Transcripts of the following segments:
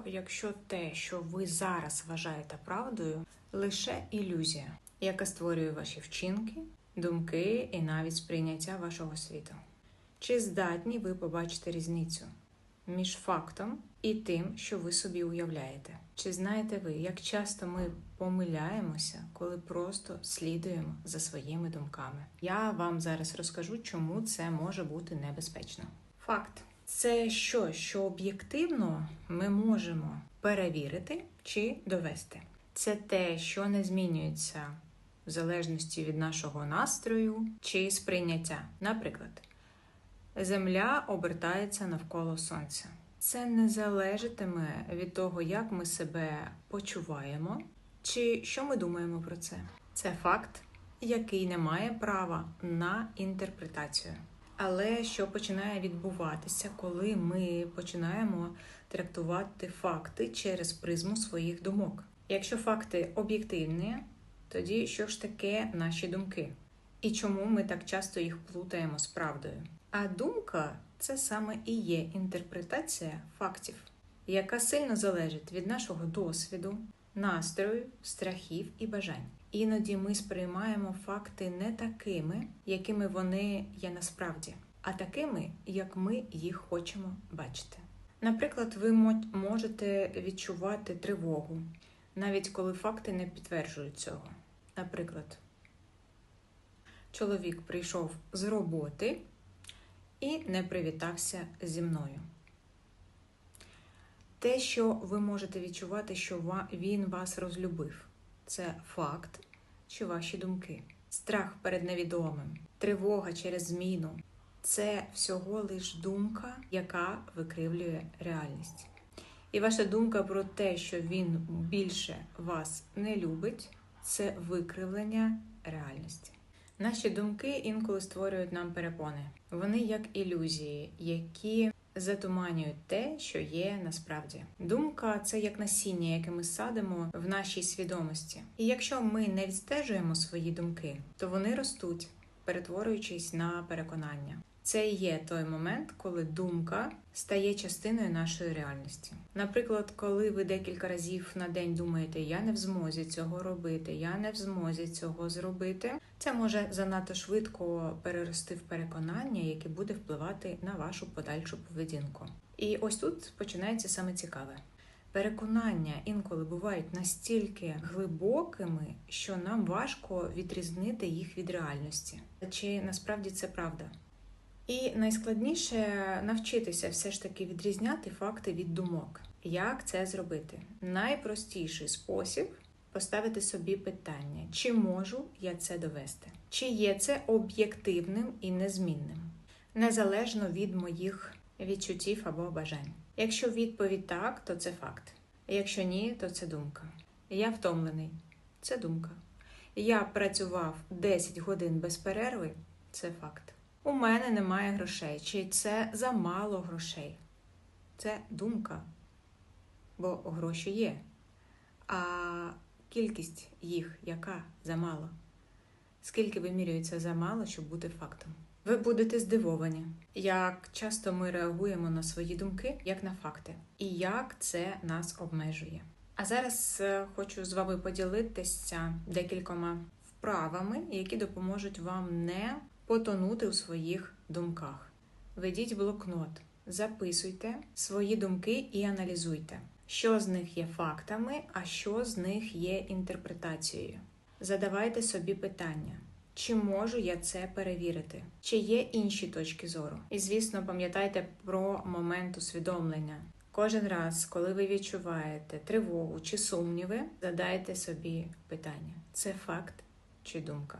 Що якщо те, що ви зараз вважаєте правдою, лише ілюзія, яка створює ваші вчинки, думки і навіть сприйняття вашого світу? Чи здатні ви побачити різницю між фактом і тим, що ви собі уявляєте? Чи знаєте ви, як часто ми помиляємося, коли просто слідуємо за своїми думками? Я вам зараз розкажу, чому це може бути небезпечно. Факт це що, що об'єктивно ми можемо перевірити чи довести. Це те, що не змінюється в залежності від нашого настрою чи сприйняття. Наприклад, Земля обертається навколо Сонця. Це не залежатиме від того, як ми себе почуваємо, чи що ми думаємо про це. Це факт, який не має права на інтерпретацію. Але що починає відбуватися, коли ми починаємо трактувати факти через призму своїх думок? Якщо факти об'єктивні, тоді що ж таке наші думки? І чому ми так часто їх плутаємо з правдою? А думка це саме і є інтерпретація фактів, яка сильно залежить від нашого досвіду, настрою, страхів і бажань. Іноді ми сприймаємо факти не такими, якими вони є насправді, а такими, як ми їх хочемо бачити. Наприклад, ви можете відчувати тривогу, навіть коли факти не підтверджують цього. Наприклад, чоловік прийшов з роботи і не привітався зі мною. Те, що ви можете відчувати, що він вас розлюбив, це факт чи ваші думки. Страх перед невідомим, тривога через зміну це всього лиш думка, яка викривлює реальність. І ваша думка про те, що він більше вас не любить, це викривлення реальності. Наші думки інколи створюють нам перепони. Вони як ілюзії, які затуманюють те, що є насправді. Думка це як насіння, яке ми садимо в нашій свідомості. І якщо ми не відстежуємо свої думки, то вони ростуть, перетворюючись на переконання. Це і є той момент, коли думка стає частиною нашої реальності. Наприклад, коли ви декілька разів на день думаєте, я не в змозі цього робити, я не в змозі цього зробити, це може занадто швидко перерости в переконання, яке буде впливати на вашу подальшу поведінку. І ось тут починається саме цікаве. Переконання інколи бувають настільки глибокими, що нам важко відрізнити їх від реальності. Чи насправді це правда? І найскладніше навчитися все ж таки відрізняти факти від думок. Як це зробити? Найпростіший спосіб поставити собі питання, чи можу я це довести? Чи є це об'єктивним і незмінним, незалежно від моїх відчуттів або бажань. Якщо відповідь так, то це факт. Якщо ні, то це думка. Я втомлений це думка. Я працював 10 годин без перерви це факт. У мене немає грошей, чи це замало грошей. Це думка, бо гроші є. А кількість їх яка замало? Скільки вимірюється замало, щоб бути фактом? Ви будете здивовані, як часто ми реагуємо на свої думки, як на факти, і як це нас обмежує. А зараз е, хочу з вами поділитися декількома вправами, які допоможуть вам не потонути у своїх думках. Ведіть блокнот, записуйте свої думки і аналізуйте, що з них є фактами, а що з них є інтерпретацією. Задавайте собі питання. Чи можу я це перевірити? Чи є інші точки зору? І, звісно, пам'ятайте про момент усвідомлення. Кожен раз, коли ви відчуваєте тривогу чи сумніви, задайте собі питання: це факт чи думка?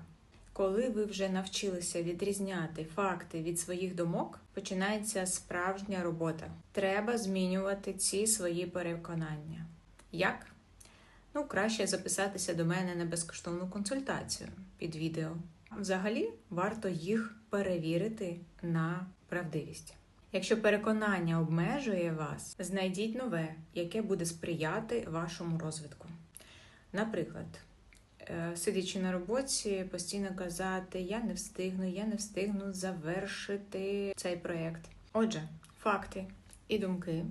Коли ви вже навчилися відрізняти факти від своїх думок, починається справжня робота. Треба змінювати ці свої переконання. Як? Ну, краще записатися до мене на безкоштовну консультацію під відео. Взагалі, варто їх перевірити на правдивість. Якщо переконання обмежує вас, знайдіть нове, яке буде сприяти вашому розвитку. Наприклад. Е, сидячи на роботі, постійно казати Я не встигну, я не встигну завершити цей проєкт. Отже, факти і думки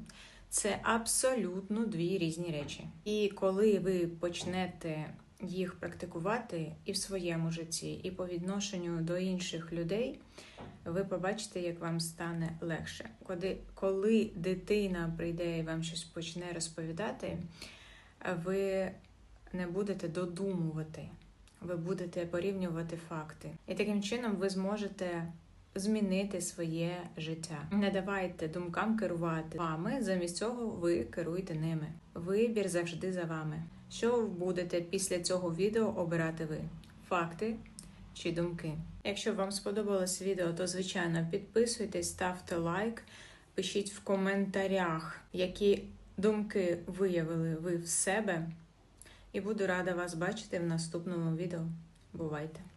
це абсолютно дві різні речі. І коли ви почнете їх практикувати і в своєму житті, і по відношенню до інших людей, ви побачите, як вам стане легше. Коли, коли дитина прийде і вам щось почне розповідати, ви не будете додумувати, ви будете порівнювати факти. І таким чином ви зможете змінити своє життя. Не давайте думкам керувати вами, замість цього ви керуйте ними. Вибір завжди за вами. Що будете після цього відео обирати ви? Факти чи думки? Якщо вам сподобалось відео, то звичайно підписуйтесь, ставте лайк, пишіть в коментарях, які думки виявили ви в себе. І буду рада вас бачити в наступному відео. Бувайте!